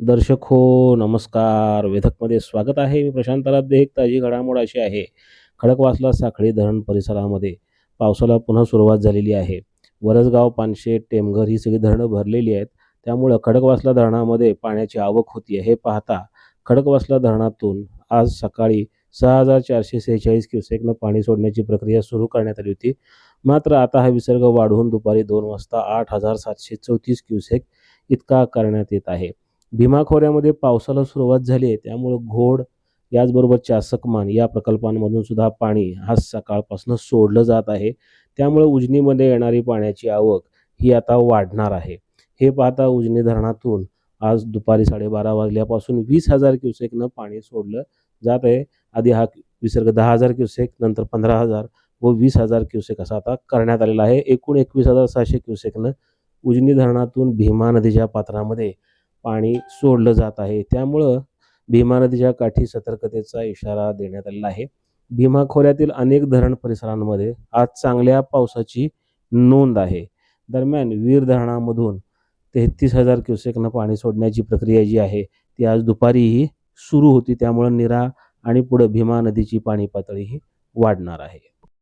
दर्शक हो नमस्कार. वेधकमध्ये स्वागत आहे. मी प्रशांत आराध्य एक ताजी घडामोड अशी आहे. खडकवासला साखळी धरण परिसरामध्ये पावसाला पुन्हा सुरुवात झालेली आहे. वरसगाव पानशेत टेमघर ही सगळी धरणं भरलेली आहेत. त्यामुळं खडकवासला धरणामध्ये पाण्याची आवक होती आहे हे पाहता खडकवासला धरणातून आज सकाळी सहा हजार चारशे सेहेचाळीस क्युसेकनं पाणी सोडण्याची प्रक्रिया सुरू करण्यात आली होती. मात्र आता हा विसर्ग वाढवून दुपारी दोन वाजता आठ हजार सातशे चौतीस क्युसेक इतका करण्यात येत आहे. भीमा खोऱ्यामध्ये पावसाला सुरुवात झाली आहे. त्यामुळं घोड याचबरोबर चासकमान या प्रकल्पांमधून सुद्धा पाणी हा सकाळपासून सोडलं जात आहे. त्यामुळे उजनीमध्ये येणारी पाण्याची आवक ही आता वाढणार आहे. हे पाहता उजनी धरणातून आज दुपारी साडेबारा वाजल्यापासून वीस हजार क्युसेकनं पाणी सोडलं जात आहे. आधी हा विसर्ग दहा हजार क्युसेक नंतर पंधरा हजार व वीस हजार क्युसेक असा आता करण्यात आलेला आहे. एकूण एकवीस हजार सहाशे क्युसेकनं उजनी धरणातून भीमा नदीच्या पात्रामध्ये पाणी सोडलं जात आहे. त्यामुळं भीमा नदीच्या काठी सतर्कतेचा इशारा देण्यात आलेला आहे. भीमा खोऱ्यातील अनेक धरण परिसरांमध्ये आज चांगल्या पावसाची नोंद आहे. दरम्यान वीर धरणामधून तेहतीस हजार क्युसेकनं पाणी सोडण्याची प्रक्रिया जी आहे ती आज दुपारीही सुरू होती. त्यामुळं निरा आणि पुढं भीमा नदीची पाणी पातळीही वाढणार आहे.